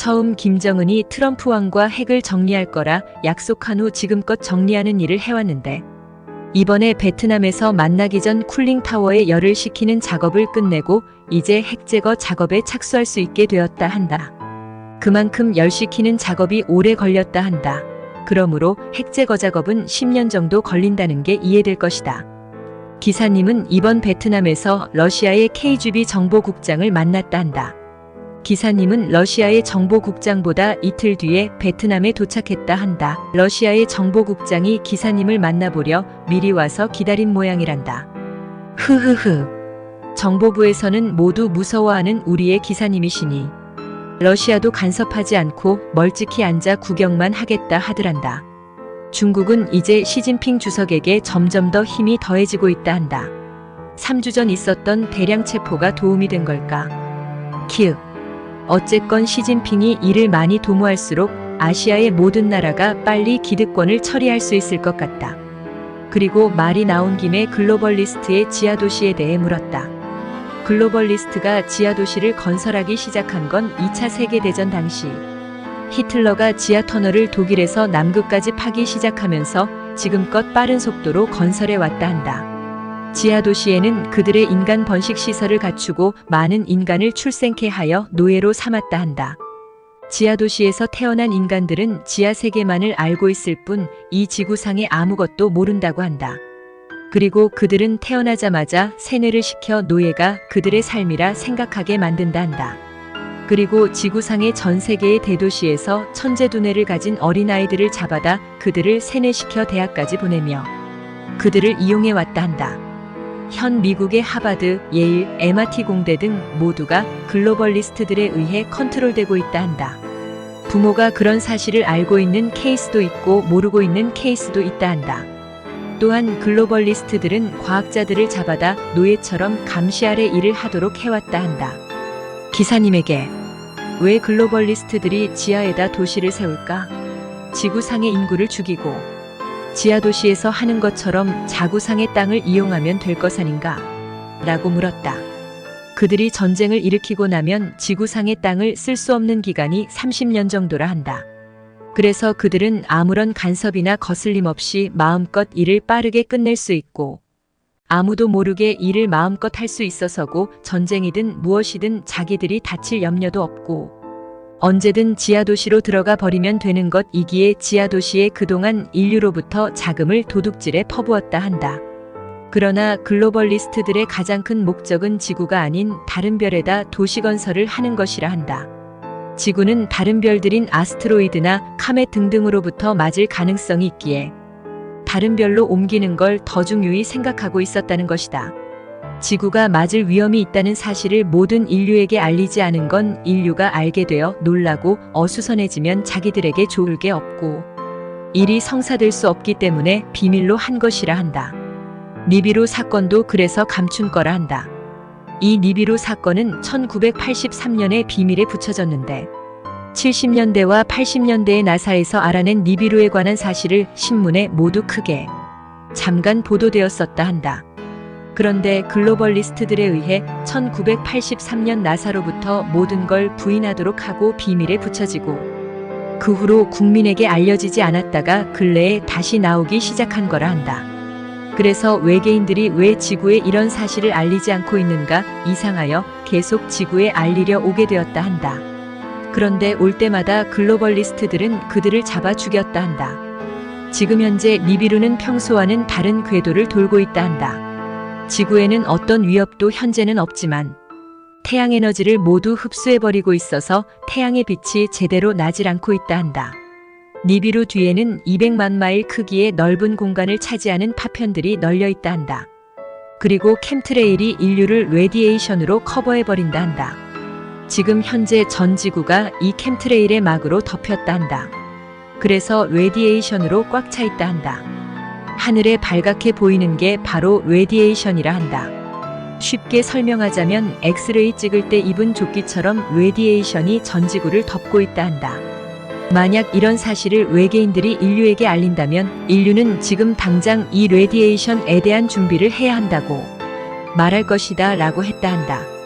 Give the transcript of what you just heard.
처음 김정은이 트럼프 왕과 핵을 정리할 거라 약속한 후 지금껏 정리하는 일을 해왔는데 이번에 베트남에서 만나기 전 쿨링타워에 열을 식히는 작업을 끝내고 이제 핵 제거 작업에 착수할 수 있게 되었다 한다. 그만큼 열 식히는 작업이 오래 걸렸다 한다. 그러므로 핵 제거 작업은 10년 정도 걸린다는 게 이해될 것이다. 기사님은 이번 베트남에서 러시아의 KGB 정보국장을 만났다 한다. 기사님은 러시아의 정보국장보다 이틀 뒤에 베트남에 도착했다 한다. 러시아의 정보국장이 기사님을 만나보려 미리 와서 기다린 모양이란다. 흐흐흐. 정보부에서는 모두 무서워하는 우리의 기사님이시니 러시아도 간섭하지 않고 멀찍이 앉아 구경만 하겠다 하더란다. 중국은 이제 시진핑 주석에게 점점 더 힘이 더해지고 있다 한다. 3주 전 있었던 대량 체포가 도움이 된 걸까? 키읔. 어쨌건 시진핑이 이를 많이 도모할수록 아시아의 모든 나라가 빨리 기득권을 처리할 수 있을 것 같다. 그리고 말이 나온 김에 글로벌리스트의 지하도시에 대해 물었다. 글로벌리스트가 지하도시를 건설하기 시작한 건 2차 세계대전 당시 히틀러가 지하 터널을 독일에서 남극까지 파기 시작하면서 지금껏 빠른 속도로 건설해 왔다 한다. 지하 도시에는 그들의 인간 번식 시설을 갖추고 많은 인간을 출생케 하여 노예로 삼았다 한다. 지하 도시에서 태어난 인간들은 지하 세계만을 알고 있을 뿐 이 지구상의 아무것도 모른다고 한다. 그리고 그들은 태어나자마자 세뇌를 시켜 노예가 그들의 삶이라 생각하게 만든다 한다. 그리고 지구상의 전 세계의 대도시에서 천재 두뇌를 가진 어린아이들을 잡아다 그들을 세뇌시켜 대학까지 보내며 그들을 이용해 왔다 한다. 현 미국의 하바드, 예일, MIT 공대 등 모두가 글로벌 리스트들에 의해 컨트롤되고 있다 한다. 부모가 그런 사실을 알고 있는 케이스도 있고 모르고 있는 케이스도 있다 한다. 또한 글로벌 리스트들은 과학자들을 잡아다 노예처럼 감시 아래 일을 하도록 해왔다 한다. 기사님에게 왜 글로벌 리스트들이 지하에다 도시를 세울까? 지구상의 인구를 죽이고 지하 도시에서 하는 것처럼 자구상의 땅을 이용하면 될 것 아닌가? 라고 물었다. 그들이 전쟁을 일으키고 나면 지구상의 땅을 쓸 수 없는 기간이 30년 정도라 한다. 그래서 그들은 아무런 간섭이나 거슬림 없이 마음껏 일을 빠르게 끝낼 수 있고 아무도 모르게 일을 마음껏 할 수 있어서고 전쟁이든 무엇이든 자기들이 다칠 염려도 없고 언제든 지하도시로 들어가 버리면 되는 것이기에 지하도시에 그동안 인류로부터 자금을 도둑질에 퍼부었다 한다. 그러나 글로벌리스트들의 가장 큰 목적은 지구가 아닌 다른 별에다 도시 건설을 하는 것이라 한다. 지구는 다른 별들인 아스트로이드나 카메 등등으로부터 맞을 가능성이 있기에 다른 별로 옮기는 걸 더 중요히 생각하고 있었다는 것이다. 지구가 맞을 위험이 있다는 사실을 모든 인류에게 알리지 않은 건 인류가 알게 되어 놀라고 어수선해지면 자기들에게 좋을 게 없고 일이 성사될 수 없기 때문에 비밀로 한 것이라 한다. 니비루 사건도 그래서 감춘 거라 한다. 이 니비루 사건은 1983년에 비밀에 붙여졌는데 70년대와 80년대의 나사에서 알아낸 니비루에 관한 사실을 신문에 모두 크게 잠깐 보도되었었다 한다. 그런데 글로벌리스트들에 의해 1983년 나사로부터 모든 걸 부인하도록 하고 비밀에 붙여지고 그 후로 국민에게 알려지지 않았다가 근래에 다시 나오기 시작한 거라 한다. 그래서 외계인들이 왜 지구에 이런 사실을 알리지 않고 있는가 이상하여 계속 지구에 알리려 오게 되었다 한다. 그런데 올 때마다 글로벌리스트들은 그들을 잡아 죽였다 한다. 지금 현재 니비루는 평소와는 다른 궤도를 돌고 있다 한다. 지구에는 어떤 위협도 현재는 없지만 태양 에너지를 모두 흡수해버리고 있어서 태양의 빛이 제대로 나질 않고 있다 한다. 니비루 뒤에는 200만 마일 크기의 넓은 공간을 차지하는 파편들이 널려 있다 한다. 그리고 캠트레일이 인류를 레디에이션으로 커버해버린다 한다. 지금 현재 전 지구가 이 캠트레일의 막으로 덮였다 한다. 그래서 레디에이션으로 꽉 차 있다 한다. 하늘에 발갛게 보이는 게 바로 레디에이션이라 한다. 쉽게 설명하자면 엑스레이 찍을 때 입은 조끼처럼 레디에이션이 전 지구를 덮고 있다 한다. 만약 이런 사실을 외계인들이 인류에게 알린다면 인류는 지금 당장 이 레디에이션에 대한 준비를 해야 한다고 말할 것이다 라고 했다 한다.